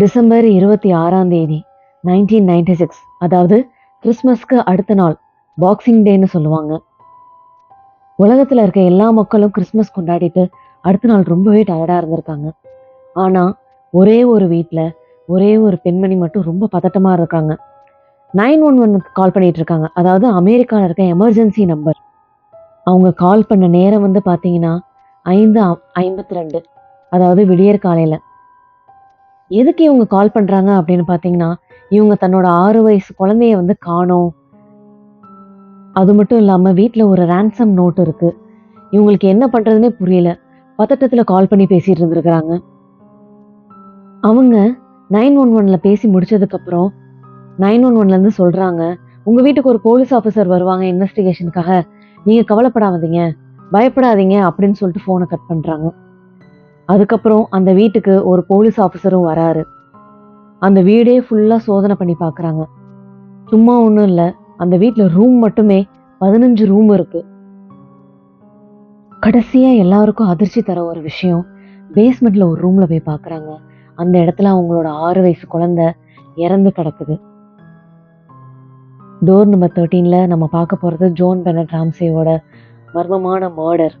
December இருபத்தி ஆறாம் தேதி நைன்டீன் நைன்டி சிக்ஸ் அதாவது கிறிஸ்மஸ்க்கு அடுத்த நாள் பாக்ஸிங் டேன்னு சொல்லுவாங்க. உலகத்தில் இருக்க எல்லா மக்களும் கிறிஸ்மஸ் கொண்டாடிட்டு அடுத்த நாள் ரொம்பவே டயர்டாக இருந்திருக்காங்க. ஆனால் ஒரே ஒரு வீட்டில் ஒரே ஒரு பெண்மணி மட்டும் ரொம்ப பதட்டமாக இருக்காங்க. நைன் ஒன் ஒன்னுக்கு கால் பண்ணிட்டு இருக்காங்க. அதாவது அமெரிக்காவில் இருக்க எமர்ஜென்சி நம்பர் அவங்க கால் பண்ண நேரம் வந்து பார்த்தீங்கன்னா ஐந்து ஐம்பத்தி ரெண்டு. அதாவது விடியற் காலையில் எதுக்கு இவங்க கால் பண்ணுறாங்க அப்படின்னு பார்த்தீங்கன்னா இவங்க தன்னோட ஆறு வயசு குழந்தைய வந்து காணோம். அது மட்டும் இல்லாமல் வீட்டில் ஒரு ரேன்சம் நோட் இருக்கு. இவங்களுக்கு என்ன பண்ணுறதுனே புரியல. பதட்டத்தில் கால் பண்ணி பேசிட்டு இருந்திருக்கிறாங்க. அவங்க நைன் ஒன் ஒன்ல பேசி முடிச்சதுக்கப்புறம் நைன் ஒன் ஒன்லேருந்து சொல்கிறாங்க உங்கள் வீட்டுக்கு ஒரு போலீஸ் ஆஃபீஸர் வருவாங்க இன்வெஸ்டிகேஷனுக்காக நீங்கள் கவலைப்படாதீங்க. பயப்படாதீங்க அப்படின்னு சொல்லிட்டு ஃபோனை கட் பண்ணுறாங்க அதுக்கப்புறம் அந்த வீட்டுக்கு ஒரு போலீஸ் ஆஃபீஸரும் வராரு. அந்த வீடே ஃபுல்லாக சோதனை பண்ணி பார்க்குறாங்க சும்மா ஒன்றும் இல்லை அந்த வீட்டில் ரூம் மட்டுமே பதினஞ்சு ரூம் இருக்கு. கடைசியாக எல்லாருக்கும் அதிர்ச்சி தர ஒரு விஷயம் பேஸ்மெண்ட்ல ஒரு ரூம்ல போய் பார்க்குறாங்க அந்த இடத்துல அவங்களோட ஆறு வயசு குழந்தை இறந்து கிடக்குது. டோர் நம்பர் தேர்ட்டீனில் நம்ம பார்க்க போகிறது ஜோன் பெனட் ராம்சேவோட மர்மமான மர்டர்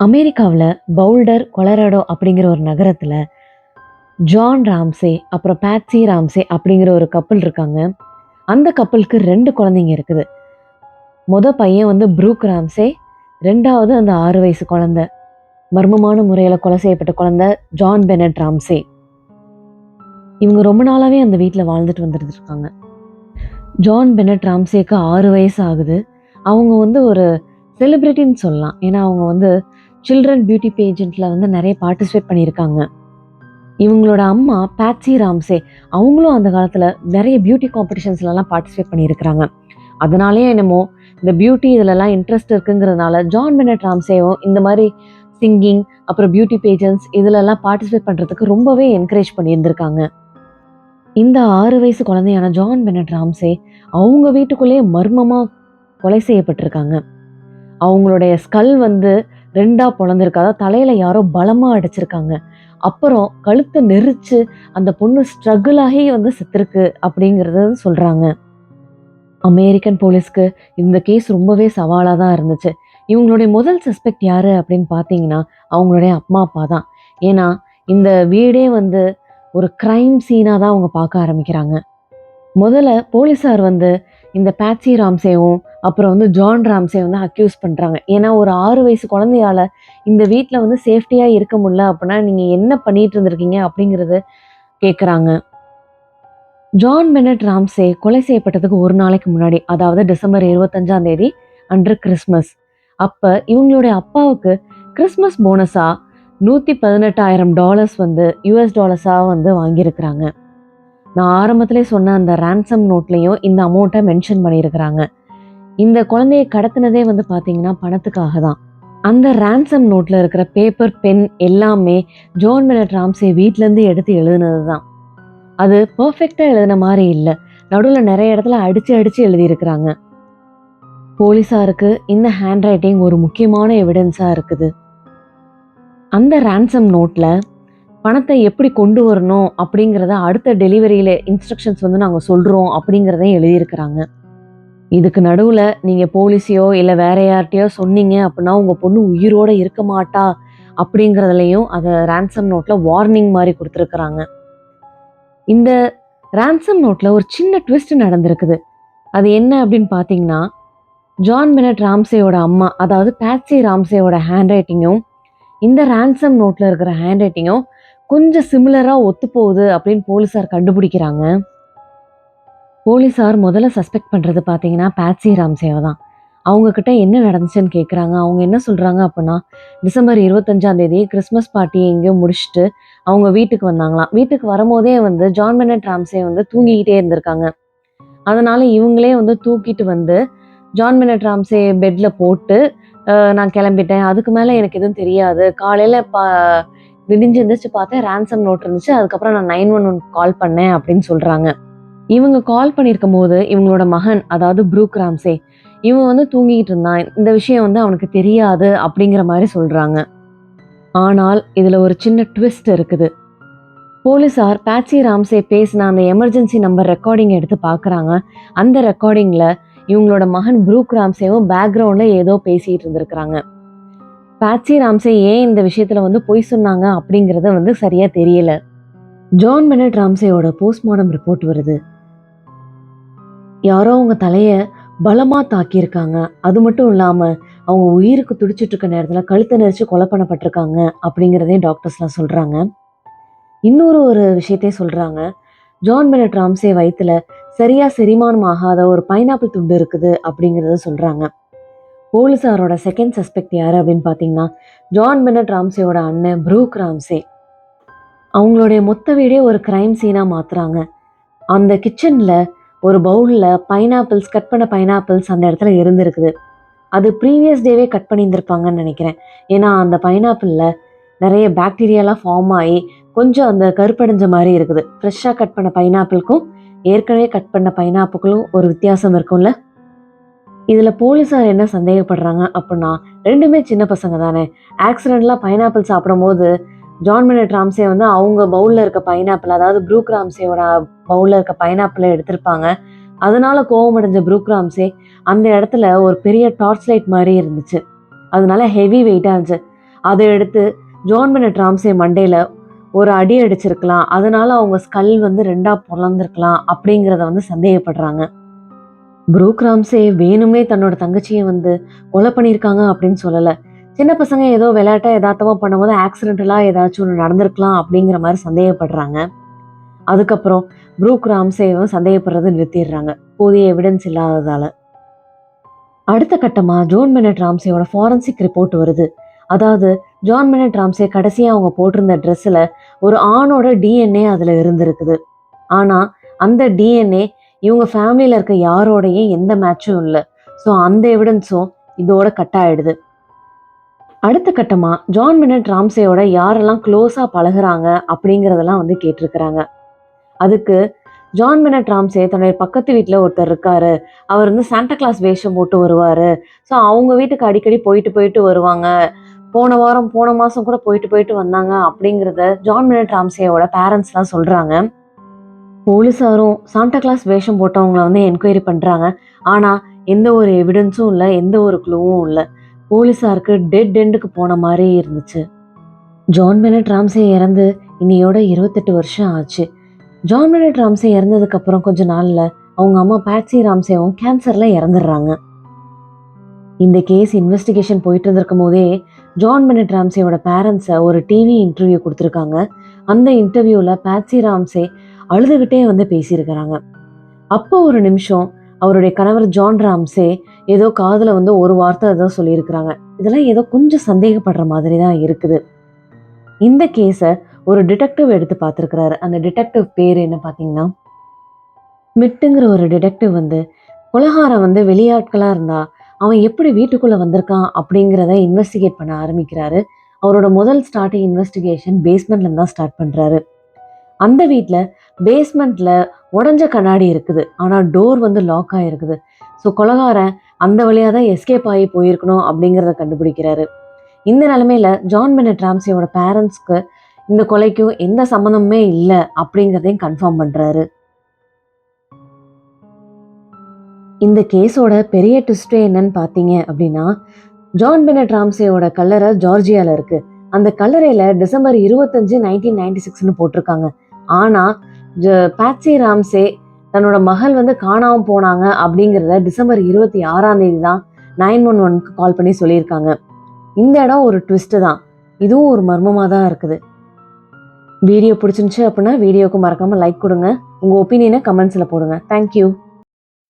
அமெரிக்காவில் பவுல்டர் கொலராடோ அப்படிங்கிற ஒரு நகரத்தில் ஜான் ராம்சே அப்புறம் பேட்சி ராம்சே அப்படிங்கிற ஒரு கப்பல் இருக்காங்க. அந்த கப்பலுக்கு ரெண்டு குழந்தைங்க இருக்குது. முத பையன் வந்து ப்ரூக் ராம்சே ரெண்டாவது அந்த ஆறு வயசு குழந்தை மர்மமான முறையில் கொலை செய்யப்பட்ட குழந்தை ஜான் பெனட் ராம்சே. இவங்க ரொம்ப நாளாகவே அந்த வீட்டில் வாழ்ந்துட்டு வந்துட்டு இருக்காங்க. ஜான் பெனட் ராம்சேக்கு ஆறு வயசு ஆகுது. அவங்க வந்து ஒரு செலிப்ரிட்டின்னு சொல்லலாம். ஏன்னா அவங்க வந்து சில்ட்ரன் பியூட்டி பேஜெண்ட்டில் வந்து நிறைய பார்ட்டிசிபேட் பண்ணியிருக்காங்க. இவங்களோட அம்மா பேட்சி ராம்சே அவங்களும் அந்த காலத்தில் நிறைய பியூட்டி காம்படிஷன்ஸ்லலாம் பார்ட்டிசிபேட் பண்ணியிருக்கிறாங்க. அதனாலேயே என்னமோ இந்த பியூட்டி இதிலலாம் இன்ட்ரெஸ்ட் இருக்குங்கிறதுனால ஜான் பெனட் ராம்சேவும் இந்த மாதிரி சிங்கிங் அப்புறம் பியூட்டி பேஜன்ஸ் இதிலெல்லாம் பார்ட்டிசிபேட் பண்ணுறதுக்கு ரொம்பவே என்கரேஜ் பண்ணியிருந்திருக்காங்க. இந்த ஆறு வயசு குழந்தையான ஜான் பெனட் ராம்சே அவங்க வீட்டுக்குள்ளேயே மர்மமாக கொலை செய்யப்பட்டிருக்காங்க. அவங்களுடைய ஸ்கல் வந்து ரெண்டாக பொழந்திருக்கு. அதாவது தலையில் யாரோ பலமாக அடிச்சிருக்காங்க. அப்புறம் கழுத்தை நெரிச்சு அந்த பொண்ணு ஸ்ட்ரகிள் ஆகி வந்து செத்துருக்கு அப்படிங்கறத சொல்கிறாங்க அமெரிக்கன் போலீஸ்க்கு இந்த கேஸ் ரொம்பவே சவாலாக தான் இருந்துச்சு. இவங்களுடைய முதல் சஸ்பெக்ட் யார் அப்படின்னு பார்த்தீங்கன்னா அவங்களுடைய அம்மா அப்பா தான். ஏன்னா இந்த வீடே வந்து ஒரு க்ரைம் சீனாக தான் அவங்க பார்க்க ஆரம்பிக்கிறாங்க. முதல்ல போலீஸார் வந்து இந்த பேட்சி ராம்சேவும் அப்புறம் வந்து ஜான் ராம்சே வந்து அக்யூஸ் பண்ணுறாங்க ஏன்னா ஒரு ஆறு வயசு குழந்தையால இந்த வீட்டில் வந்து சேஃப்டியாக இருக்க முடியல அப்படின்னா நீங்கள் என்ன பண்ணிட்டு இருந்திருக்கீங்க அப்படிங்கிறது கேட்குறாங்க ஜான் பெனட் ராம்சே கொலை செய்யப்பட்டதுக்கு ஒரு நாளைக்கு முன்னாடி அதாவது டிசம்பர் இருபத்தஞ்சாம் தேதி அன்று கிறிஸ்மஸ். அப்போ இவங்களுடைய அப்பாவுக்கு கிறிஸ்மஸ் போனஸாக நூற்றி பதினெட்டாயிரம் டாலர்ஸ் வந்து யூஎஸ் டாலர்ஸாக வந்து வாங்கியிருக்கிறாங்க. நான் ஆரம்பத்திலே சொன்ன அந்த ரேன்சம் நோட்லேயும் இந்த அமௌண்ட்டை மென்ஷன் பண்ணியிருக்கிறாங்க. இந்த குழந்தைய கடத்தினதே வந்து பார்த்தீங்கன்னா பணத்துக்காக தான் அந்த ரேன்சம் நோட்டில் இருக்கிற பேப்பர் பென் எல்லாமே ஜோன் மெலட் ராம்சே வீட்டிலேருந்து எடுத்து எழுதுனது தான் அது பர்ஃபெக்டாக எழுதின மாதிரி இல்லை. நடுவில் நிறைய இடத்துல அடித்து அடித்து எழுதியிருக்கிறாங்க. போலீஸாருக்கு இந்த ஹேண்ட் ரைட்டிங் ஒரு முக்கியமான எவிடன்ஸாக இருக்குது. அந்த ரேன்சம் நோட்டில் பணத்தை எப்படி கொண்டு வரணும் அப்படிங்கிறத அடுத்த டெலிவரியில் இன்ஸ்ட்ரக்ஷன்ஸ் வந்து நாங்கள் சொல்கிறோம் அப்படிங்கிறதையும் எழுதியிருக்கிறாங்க. இதுக்கு நடுவில் நீங்கள் போலீஸையோ இல்லை வேற யார்கிட்டயோ சொன்னீங்க அப்படின்னா உங்கள் பொண்ணு உயிரோடு இருக்க மாட்டா அப்படிங்கிறதுலையும் அதை ரேன்சம் நோட்டில் வார்னிங் மாதிரி கொடுத்துருக்குறாங்க. இந்த ரேன்சம் நோட்டில் ஒரு சின்ன ட்விஸ்ட் நடந்திருக்குது. அது என்ன அப்படின்னு பார்த்தீங்கன்னா ஜான் பெனட் ராம்சேயோட அம்மா அதாவது பேட்சி ராம்சேயோட ஹேண்ட் ரைட்டிங்கும் இந்த ரேன்சம் நோட்டில் இருக்கிற ஹேண்ட் ரைட்டிங்கும் கொஞ்சம் சிமிலராக ஒத்து போகுது அப்படின்னு போலீஸார் கண்டுபிடிக்கிறாங்க. போலீஸார் முதல்ல சஸ்பெக்ட் பண்ணுறது பார்த்தீங்கன்னா பேட்சி ராம்சேவை தான். அவங்கக்கிட்ட என்ன நடந்துச்சுன்னு கேட்குறாங்க அவங்க என்ன சொல்கிறாங்க அப்படின்னா டிசம்பர் இருபத்தஞ்சாம் தேதி கிறிஸ்மஸ் பார்ட்டியை எங்கேயோ முடிச்சுட்டு அவங்க வீட்டுக்கு வந்தாங்களாம். வீட்டுக்கு வரும்போதே வந்து ஜான் பெனட் ராம்சே வந்து தூங்கிக்கிட்டே இருந்திருக்காங்க. அதனால இவங்களே வந்து தூக்கிட்டு வந்து ஜான் பெனட் ராம்சே பெட்டில் போட்டு நான் கிளம்பிட்டேன். அதுக்கு மேலே எனக்கு எதுவும் தெரியாது. காலையில் பா விடிஞ்சு எந்திரிச்சு பார்த்தேன். ரேன்சம் நோட் இருந்துச்சு. அதுக்கப்புறம் நான் நைன் ஒன் ஒன் கால் பண்ணேன் அப்படின்னு சொல்கிறாங்க இவங்க கால் பண்ணியிருக்கும் போது இவங்களோட மகன் அதாவது ப்ரூக் ராம்சே இவன் வந்து தூங்கிட்டு இருந்தான். இந்த விஷயம் வந்து அவனுக்கு தெரியாது அப்படிங்கிற மாதிரி சொல்கிறாங்க ஆனால் இதில் ஒரு சின்ன ட்விஸ்ட் இருக்குது. போலீஸார் பேட்சி ராம்சே பேசின அந்த எமர்ஜென்சி நம்பர் ரெக்கார்டிங் எடுத்து பார்க்குறாங்க அந்த ரெக்கார்டிங்கில் இவங்களோட மகன் ப்ரூக் ராம்சேவும் பேக்ரவுண்டில் ஏதோ பேசிகிட்டு இருந்திருக்கிறாங்க. பேட்சி ராம்சே ஏன் இந்த விஷயத்தில் வந்து பொய் சொன்னாங்க அப்படிங்கிறத வந்து சரியாக தெரியல. ஜான் மெனட் ராம்சேயோட போஸ்ட்மார்டம் ரிப்போர்ட் வருது. யாரோ அவங்க தலையை பலமாக தாக்கியிருக்காங்க. அது மட்டும் இல்லாமல் அவங்க உயிருக்கு துடிச்சிட்டு இருக்க நேரத்தில் கழுத்தை நெரிச்சு கொலை பண்ணப்பட்டிருக்காங்க அப்படிங்கிறதையும் டாக்டர்ஸ்லாம் சொல்கிறாங்க இன்னொரு ஒரு விஷயத்தையும் சொல்கிறாங்க ஜான் பெனட் ராம்சே வயிற்றுல சரியாக செரிமானம் ஆகாத ஒரு பைனாப்பிள் துண்டு இருக்குது அப்படிங்கிறத சொல்கிறாங்க போலீஸாரோட செகண்ட் சஸ்பெக்ட் யார் அப்படின்னு பார்த்தீங்கன்னா ஜான் பெனட் ராம்சேயோட அண்ணன் ப்ரூக் ராம்சே. அவங்களுடைய மொத்த வீடே ஒரு கிரைம் சீனாக மாற்றுறாங்க அந்த கிச்சனில் ஒரு பவுலில் பைனாப்பிள்ஸ் கட் பண்ண பைனாப்பிள்ஸ் அந்த இடத்துல இருந்திருக்குது. அது ப்ரீவியஸ் டேவே கட் பண்ணியிருந்திருப்பாங்கன்னு நினைக்கிறேன். ஏன்னா அந்த பைனாப்பிளில் நிறைய பாக்டீரியாலாம் ஃபார்ம் ஆகி கொஞ்சம் அந்த கருப்படைஞ்ச மாதிரி இருக்குது. ஃப்ரெஷ்ஷாக கட் பண்ண பைனாப்பிளுக்கும் ஏற்கனவே கட் பண்ண பைனாப்பிளுக்கும் ஒரு வித்தியாசம் இருக்கும்ல? இதில் போலீஸார் என்ன சந்தேகப்படுறாங்க அப்படின்னா ரெண்டுமே சின்ன பசங்க தானே. ஆக்சிடெண்ட்லாம் பைனாப்பிள் சாப்பிடும் போது ஜான் மினட் ராம்சே வந்து அவங்க பவுலில் இருக்க பைனாப்பிள் அதாவது ப்ரூக் ராம்சேவோட பவுலில் இருக்க பைனாப்பிளை எடுத்திருப்பாங்க. அதனால கோவம் அடைஞ்ச ப்ரூக் ராம்சே அந்த இடத்துல ஒரு பெரிய டார்ச் லைட் மாதிரி இருந்துச்சு. அதனால ஹெவி வெயிட்டாக இருந்துச்சு. அதை எடுத்து ஜான் மினட் ராம்சே மண்டையில் ஒரு அடி அடிச்சிருக்கலாம். அதனால அவங்க ஸ்கல் வந்து ரெண்டா பொழந்திருக்கலாம் அப்படிங்கிறத வந்து சந்தேகப்படுறாங்க. ப்ரூக் ராம்சே வேணுமே தன்னோட தங்கச்சியை வந்து கொலை பண்ணியிருக்காங்க அப்படின்னு சொல்லலை. சின்ன பசங்க ஏதோ விளையாட்டா எதார்த்தமாக பண்ணும்போது ஆக்சிடென்டலாக ஏதாச்சும் ஒன்று நடந்திருக்கலாம் அப்படிங்கிற மாதிரி சந்தேகப்படுறாங்க. அதுக்கப்புறம் ப்ரூக் ராம்சேவும் சந்தேகப்படுறதை நிறுத்திடுறாங்க. போதிய எவிடன்ஸ் இல்லாததால். அடுத்த கட்டமாக ஜோன் பெனட் ராம்சேயோட ஃபாரன்சிக் ரிப்போர்ட் வருது. அதாவது ஜான் பெனட் ராம்சே கடைசியாக அவங்க போட்டிருந்த ட்ரெஸ்ஸில் ஒரு ஆணோட டிஎன்ஏ அதில் இருந்திருக்குது. ஆனால் அந்த டிஎன்ஏ இவங்க ஃபேமிலியில் இருக்க யாரோடையும் எந்த மேட்சும் இல்லை. ஸோ அந்த எவிடன்ஸும் இதோட கட் ஆகிடுது அடுத்த கட்டமாக ஜான் மினட் ராம்சேயோட யாரெல்லாம் க்ளோஸாக பழகுறாங்க அப்படிங்கிறதெல்லாம் வந்து கேட்டிருக்கிறாங்க. அதுக்கு ஜான் மினட் ராம்சே தன்னுடைய பக்கத்து வீட்டில் ஒருத்தர் இருக்காரு. அவர் வந்து சாண்டா கிளாஸ் வேஷம் போட்டு வருவார். ஸோ அவங்க வீட்டுக்கு அடிக்கடி போயிட்டு போயிட்டு வருவாங்க. போன வாரம் போன மாதம் கூட போயிட்டு போயிட்டு வந்தாங்க அப்படிங்கிறத ஜான் மினட் ராம்சேயோட பேரண்ட்ஸ்லாம் சொல்கிறாங்க போலீஸாரும் சாண்டா கிளாஸ் வேஷம் போட்டவங்கள வந்து என்கொயரி பண்ணுறாங்க ஆனால் எந்த ஒரு எவிடன்ஸும் இல்லை எந்த ஒரு க்ளூவும் இல்லை. போலீஸாருக்கு டெட் எண்டுக்கு போன மாதிரி இருந்துச்சு. ஜான் மெனட் ராம்சே இறந்து இன்னையோட இருபத்தெட்டு வருஷம் ஆச்சு. ஜான் மெனட் ராம்சே இறந்ததுக்கப்புறம் கொஞ்ச நாளில் அவங்க அம்மா பேட்சி ராம்சேவும் கேன்சரில் இறந்துடுறாங்க. இந்த கேஸ் இன்வெஸ்டிகேஷன் போயிட்டு இருந்திருக்கும் போதே ஜான் மெனட் ராம்சேயோட பேரண்ட்ஸை ஒரு டிவி இன்டர்வியூ கொடுத்துருக்காங்க. அந்த இன்டர்வியூவில் பேட்சி ராம்சே அழுதுகிட்டே வந்து பேசியிருக்கிறாங்க. அப்போ ஒரு நிமிஷம் அவருடைய கணவர் ஜான் ராம்சே ஏதோ காதில் வந்து ஒரு வார்த்தை ஏதோ சொல்லியிருக்கிறாங்க. இதெல்லாம் ஏதோ கொஞ்சம் சந்தேகப்படுற மாதிரி தான் இருக்குது. இந்த கேஸை ஒரு டிடெக்டிவ் எடுத்து பார்த்துருக்கிறாரு. அந்த டிடெக்டிவ் பேர் என்ன பார்த்தீங்கன்னா? மிட்டுங்கிற ஒரு டிடெக்டிவ் வந்து குலகாரம் வந்து வெளியாட்களாக இருந்தா அவன் எப்படி வீட்டுக்குள்ளே வந்திருக்கான் அப்படிங்கிறத இன்வெஸ்டிகேட் பண்ண ஆரம்பிக்கிறாரு. அவரோட முதல் ஸ்டார்டிங் இன்வெஸ்டிகேஷன் பேஸ்மெண்ட்ல தான் ஸ்டார்ட் பண்ணுறாரு அந்த வீட்டில் பேஸ்மெண்ட்டில் உடஞ்ச கண்ணாடி இருக்குது. ஆனால் டோர் வந்து லாக் ஆகிருக்குது ஸோ கொலகாரன் அந்த வழியாக தான் எஸ்கேப் ஆகி போயிருக்கணும் அப்படிங்கிறத கண்டுபிடிக்கிறாரு. இந்த நிலமையில ஜான் பெனட் ராம்சியோட பேரண்ட்ஸ்க்கு இந்த கொலைக்கும் எந்த சம்மந்தமுமே இல்லை அப்படிங்கிறதையும் கன்ஃபார்ம் பண்ணுறாரு இந்த கேஸோட பெரிய ட்விஸ்டே என்னன்னு பார்த்தீங்க அப்படின்னா ஜான் பெனட் ராம்சேயோட கல்லறை ஜார்ஜியாவில் இருக்குது அந்த கல்லறையில் டிசம்பர் இருபத்தஞ்சு நைன்டீன் நைன்டி சிக்ஸ்னு போட்டிருக்காங்க. ஆனால் ஜ- பாட்சி ராம்சே தன்னோட மகள் வந்து காணாமல் போனாங்க அப்படிங்கிறத டிசம்பர் இருபத்தி ஆறாம் தேதி தான் நைன் ஒன் ஒன்க்கு கால் பண்ணி சொல்லியிருக்காங்க. இந்த இடம் ஒரு ட்விஸ்ட்டு தான். இதுவும் ஒரு மர்மமாக தான் இருக்குது. வீடியோ பிடிச்சிருந்துச்சு அப்படின்னா வீடியோவுக்கு மறக்காமல் லைக் கொடுங்க. உங்கள் ஒப்பீனியனை கமெண்ட்ஸில் போடுங்க. தேங்க்யூ